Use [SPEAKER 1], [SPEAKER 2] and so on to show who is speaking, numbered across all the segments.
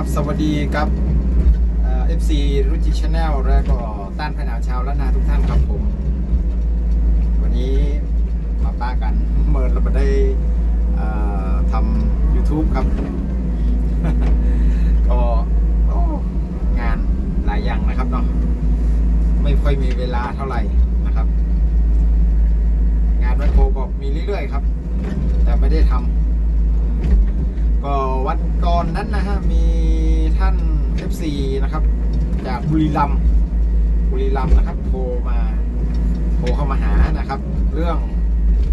[SPEAKER 1] ครับสวัสดีครับเอฟซีรุจิชาแนลและก็ต้านภายหนาวชาวและนาทุกท่านครับผม วันนี้มาป้ากันเมินเราไปได้ทำ YouTube ครับ ก็งานหลายอย่างนะครับเนาะไม่ค่อยมีเวลาเท่าไหร่นะครับ งานวันโคก็มีเรื่อยๆครับ แต่ไม่ได้ทำ จากบุรีรัมย์บุรีรัมย์นะครับโทรมาโทรเข้ามาหานะครับ เรื่อง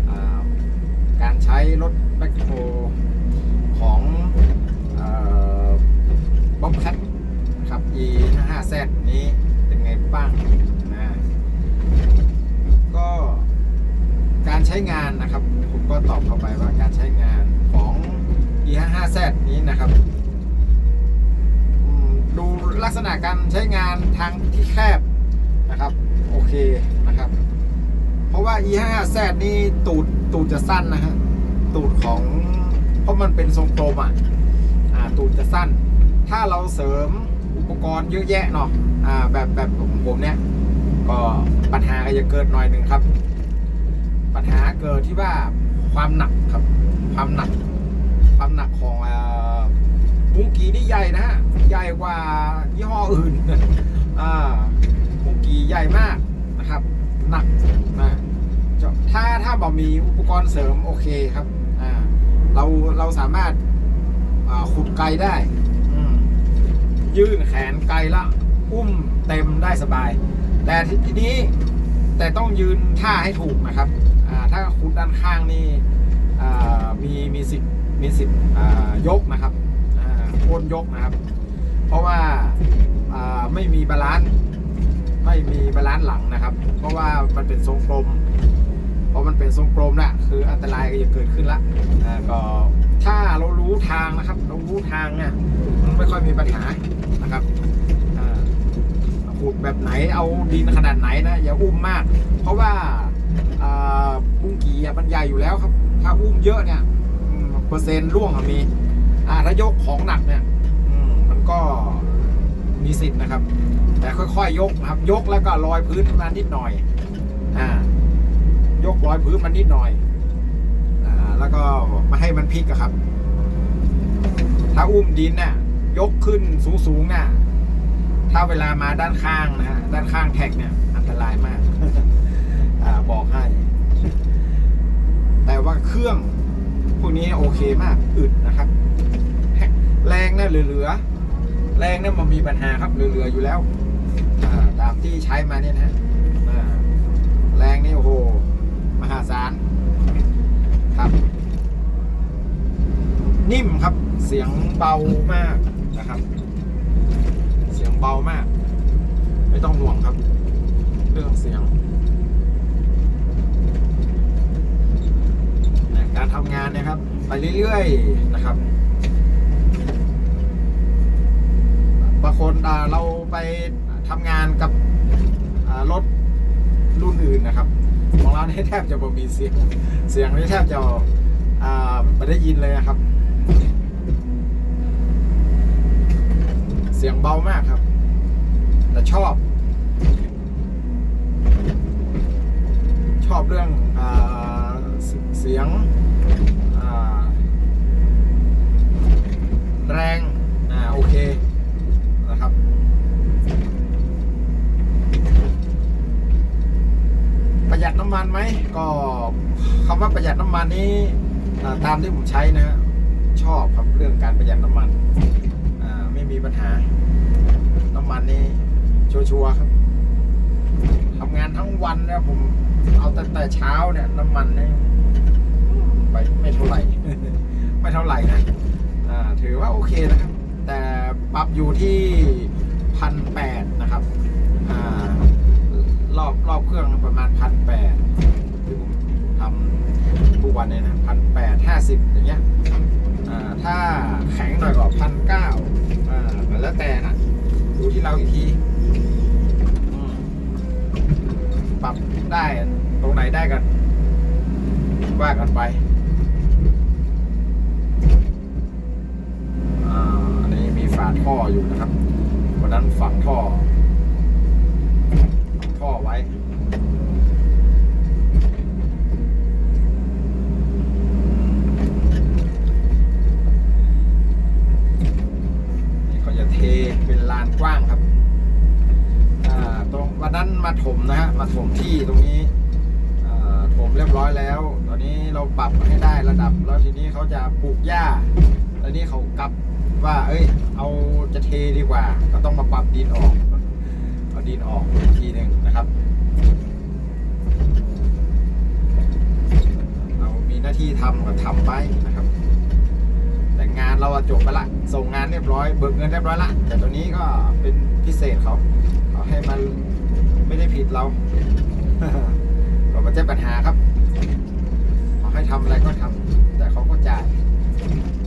[SPEAKER 1] อการใช้รถแบ็คโฮของบ๊อบแคทครับ E 5 5 Z นี้เป็นไงบ้างนะก็การใช้งานนะครับ ผมก็ตอบเข้าไปว่าการใช้งานของ E55Z นี้นะครับ ดูลักษณะการใช้งานทางที่แคบนะครับ โอเคนะครับ เพราะว่า E55Z นี่ตูดตูดจะสั้นนะฮะตูดของเพราะมันเป็นทรงกลมอะอ่าตูดจะสั้น ถ้าเราเสริมอุปกรณ์เยอะแยะเนาะอ่าแบบแบบของผมเนี่ยก็ปัญหาก็จะเกิดหน่อยหนึ่งครับ ปัญหาเกิดที่ว่าความหนักครับ ความหนัก ความหนักของเอ่อ มุงกีนี่ใหญ่นะฮะ ใหญ่กว่ายี่ห้ออื่น อ่ามุงกีใหญ่มากนะครับ หนักนะถ้าถ้าบอมีอุปกรณ์เสริมโอเคครับ อ่า เราเราสามารถาขุดไกลได้ ยื่นแขนไกลละ อุ้มเต็มได้สบาย แต่ทีนี้แต่ต้องยืนท่าให้ถูกนะครับอ่าถ้าขุดด้านข้างนี่อ่ามีมีสิทธิ์มีสิทธิ์อ่ายกนะครับ โคนยกนะครับ เพราะว่าไม่มีบาลานซ์ไม่มีบาลานซ์หลังนะครับ เพราะว่ามันเป็นทรงกลมเพราะมันเป็นทรงกลมนะคืออันตรายก็จะเกิดขึ้นละก็ถ้าเรารู้ทางนะครับ เรารู้ทางเนี่ยมันไม่ค่อยมีปัญหานะครับอ่าขุดแบบไหนเอาดินขนาดไหนนะอย่าอุ้มมาก เพราะว่าบุ้งกีอะมันใหญ่อยู่แล้วครับ ถ้าอุ้มเยอะเนี่ยเปอร์เซ็นต์ร่วงมี อ่าถ้ายกของหนักเนี่ยมันก็มีสิทธิ์นะครับ แต่ค่อยๆยกนะครับ ยกแล้วก็ลอยพื้นมานิดหน่อย อ่า ยกลอยพื้นมานิดหน่อย อ่า แล้วก็ม่ให้มันพลิกอะครับ ถ้าอุ้มดินเนี่ยยกขึ้นสูงๆน่ะถ้าเวลามาด้านข้างนะฮะด้านข้างแท็กเนี่ย อันตรายมาก อ่าบอกให้ แต่ว่าเครื่อง วกนี้โอเคมากอึดนะครับ แรงนี่ยเหลือๆแรงนี่มันมีปัญหาครับเหลือๆอยู่แล้วตามที่ใช้มาเนี่ยนะแรงนี่โอ้โหมหาศาลครับ นิ่มครับเสียงเบามากนะครับ เสียงเบามาก ไม่ต้องห่วงครับ เรื่องเสียงเนี่ย การทำงานเนะครับ ไปเรื่อยๆนะครับบางคนเราไปทำงานกับรถรุ่นอื่นนะครับ ของเราเนี่ยแทบจะไม่มีเสียง เสียงนี่แทบจะไม่ได้ยินเลยนะครับ เสียงเบามากครับ แต่ชอบ ชอบเรื่องอ สเสียงแรงอ่าโอเคนะครับประหยัดน้ำมันไหมก็คำว่าประหยัดน้ำมันนี้ตามที่ผมใช้นะฮะชอบครับเรื่องการประหยัดน้ำมันไม่มีปัญหา น้ำมันนี่ชัวร์ครับทำงานทั้งวันนะผมเอาตั้งแต่เช้าเนี่ยน้ำมันเนี่ย ไม่เท่าไหร่นะอ่าถือว่าโอเคนะครับ แต่ปรับอยู่ที่พันแปดนะครับอ่ารอบรอบเครื่องประมาณพันแปดที่ผมทำทุกวันเนี่ยนะพันแปดห้าสิบอย่างเงี้ยอ่าถ้าแข็งหน่อยก็พันเก้าอ่าแล้วแต่นะดูที่เราอีกทีปรับได้ตรงไหนได้กันว่ากันไป อ่ออยู่นะครับวันนั้นฝังท่อฝังท่อไว้นี่เขาจะเทเป็นลานกว้างครับตรงวันนั้นมาถมนะฮะ มาถมที่ตรงนี้ถมเรียบร้อยแล้ว ตอนนี้เราปรับให้ได้ระดับ แล้วทีนี้เขาจะปลูกหญ้าแล้วนี้เขากลับ ว่า เอ้ย เอาจะเทดีกว่า ก็ต้องมาปรับดินออก เอาดินออกอีกทีหนึ่งนะครับ เรามีหน้าที่ทำก็ทำไปนะครับ แต่งานเราจบไปละ ส่งงานเรียบร้อยเบิกเงินเรียบร้อยละ แต่ตัวนี้ก็เป็นพิเศษเขาเขาให้มันไม่ได้ผิดเราเราไม่ใช่ปัญหาครับเขาให้ทำอะไรก็ทำแต่เขาก็จ่าย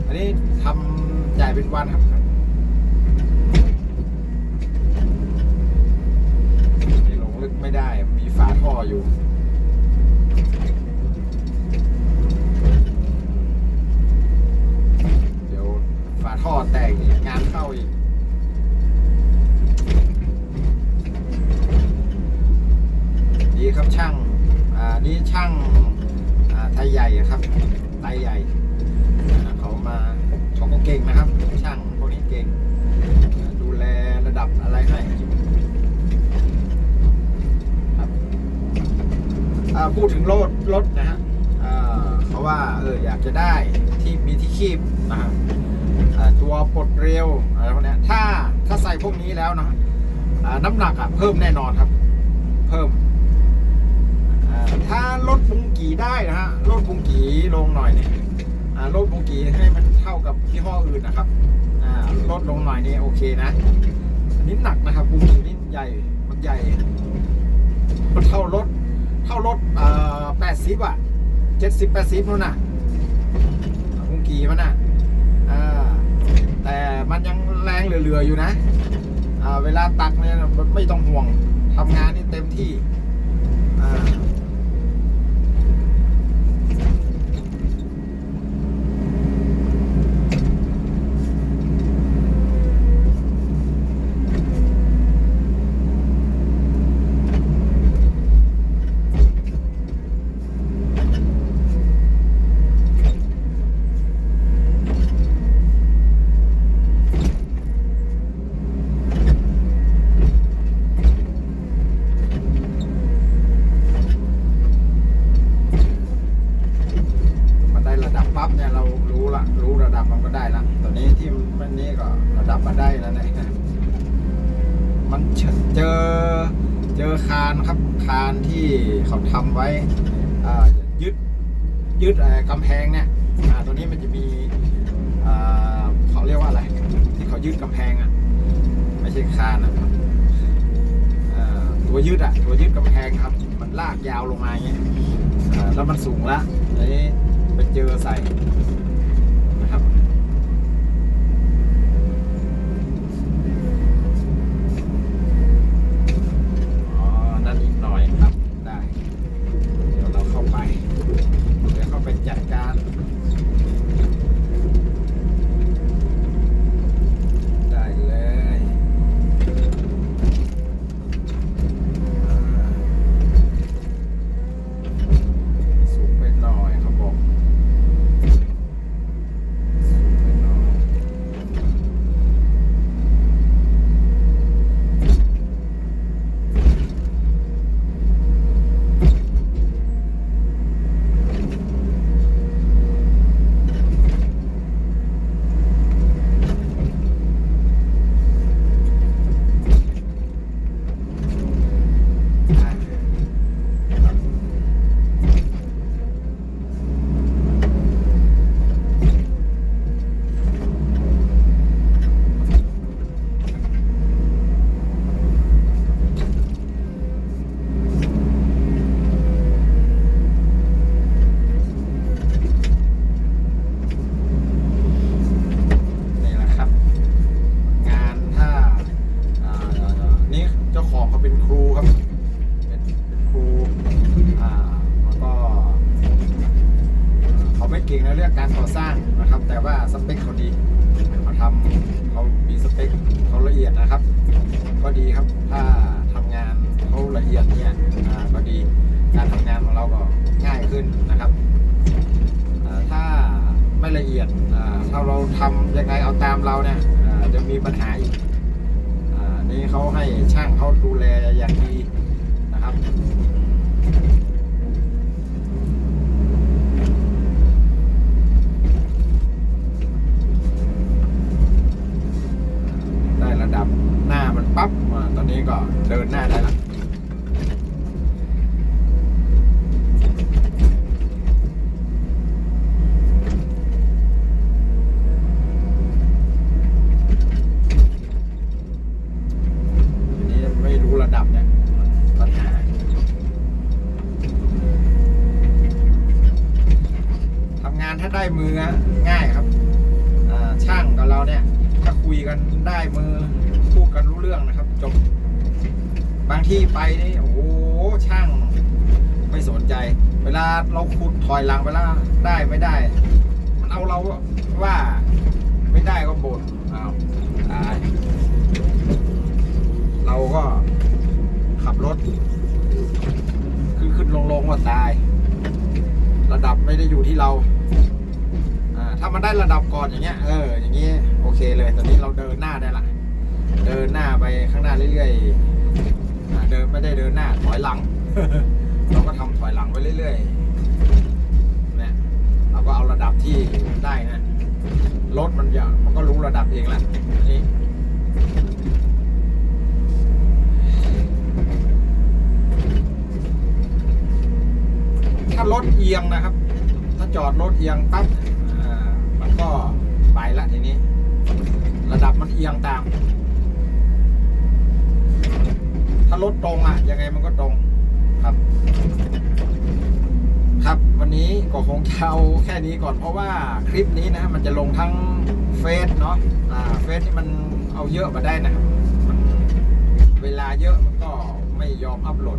[SPEAKER 1] อันนี้ทำ จ่ายเป็นวันครับ นี่ลงลึกไม่ได้ มีฝาท่ออยู่ เดี๋ยวฝาท่อแตกอีกงานเข้าอีก ดีครับช่าง อ่า นี่ช่าง อ่า ไทยใหญ่อะครับ ไทยใหญ่อ่าเขามาเขาก็เก่งนะครับ ช่างพวกนี้เก่งอ่าดูแลระดับอะไรให้ครับอ่า พูดถึงรถรถนะฮะอ่าเขาว่าเอออยากจะได้ที่มีที่คีบนะฮะตัวปลดเร็วอะไรพวกนี้ถ้าถ้าใส่พวกนี้แล้วนะน้ำหนักอะเพิ่มแน่นอนครับ เพิ่มถ้าลดบุงกีได้นะฮะลดบุงกีลงหน่อยเนี่ยลดบุงกีให้มันเท่ากับยี่ห้ออื่นนะครับลดลงหน่อยนี่โอเคนะอันนี้หนักนะครับบุงกีนี่ใหญ่มันใหญ่มันเท่ารถ เท่ารถอ่อแปดสิบอะเจ็ดสิบแปดสิบนู่นน่ะคงกี่มันน่ะแต่มันยังแรงเหลือๆอยู่นะเวลาตักเนี่ยไม่ต้องห่วงทำงานนี่เต็มที่อ่ามันได้ระดับปั๊บเนี่ยเรารู้ละรู้ระดับมันก็ได้ละตอนนี้ที่มันนี้ก็ระดับมาได้แล้วเนี่ย มันเจอเจอเจอคานครับคานที่เขาทำไว้ยึดยึดเอ่อกำแพงเนี่ยตัวนี้มันจะมีเขาเรียกว่าอะไร ที่เขายึดกำแพงอะไม่ใช่คานอะอ่าตัวยึดอะตัวยึดกำแพงครับ มันลากยาวลงมาอย่างเงี้ยแล้วมันสูงละเลยไปเจอใส่ ก็ง่ายขึ้นนะครับถ้าไม่ละเอียดถ้าเราทำยังไงเอาตามเราเนี่ยจะมีปัญหาอีกนี่เขาให้ช่างเขาดูแลอย่างดีนะครับ ได้ระดับหน้ามันปั๊บมาตอนนี้ก็เดินหน้าได้ละทีนี้ไม่รู้ระดับเนี่ยปัญหาทำงาน ถ้าได้มือง่ายครับช่างกับเราเนี่ย ถ้าคุยกันได้มือพูดกันรู้เรื่องนะครับ จบบางที่ไปนี่โอ้โหช่าง ไม่สนใจ เวลาเราขุดถอยหลังเวลาได้ไม่ได้ มันเอาเราว่าไม่ได้ก็บ่นอ้าวตายเราก็ขับรถขึ้นขึ้นลงลงว่าตาย ระดับไม่ได้อยู่ที่เราาถ้ามันได้ระดับก่อนอย่างเงี้ย เออ อย่างงี้โอเคเลย ตอนนี้เราเดินหน้าได้ละ เดินหน้าไปข้างหน้าเรื่อยๆเดินไม่ได้เดินหน้าถอยหลัง เราก็ทำถอยหลังไปเรื่อยๆเนี่ยเราก็เอาระดับที่ได้นะรถมันอย่ามันก็รู้ระดับเองแหละนี่ถ้ารถเอียงนะครับ ถ้าจอดรถเอียงปั๊บ ไปละทีนี้ ระดับมันเอียงตาม ถ้ารถตรงอะ ยังไงมันก็ตรงครับ ครับวันนี้ก็คงจะเอาแค่นี้ก่อนเพราะว่าคลิปนี้นะ มันจะลงทั้งเฟซเนาะอ่าเฟซนี่มันเอาเยอะมาได้นะครับมันเวลาเยอะมันก็ไม่ยอมอัพโหลด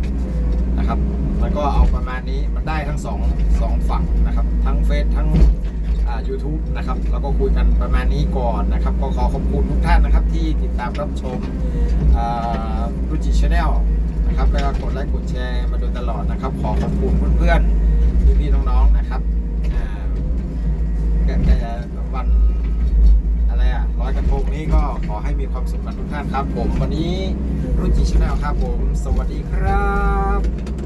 [SPEAKER 1] นะครับมันก็เอาประมาณนี้มันได้ทั้งสองสองฝั่งนะครับ ทั้งเฟซทั้ง อ่า YouTube นะครับแล้วก็คุยกันประมาณนี้ก่อนนะครับ ก็ขอขอบคุณทุกท่านนะครับ ที่ติดตามรับชมรุจิชาแนลนะครับแล้วก็กดไลค์กดแชร์มาโดยตลอดนะครับ ขอขอบคุณเพื่อนๆพี่ๆน้องๆนะครับอ่าแต่แต่วันอะไรอะร้อยกระทงนี้ก็ขอให้มีความสุขกันทุกท่านครับ ผมวันนี้รุจิชาแนลครับผม สวัสดีครับ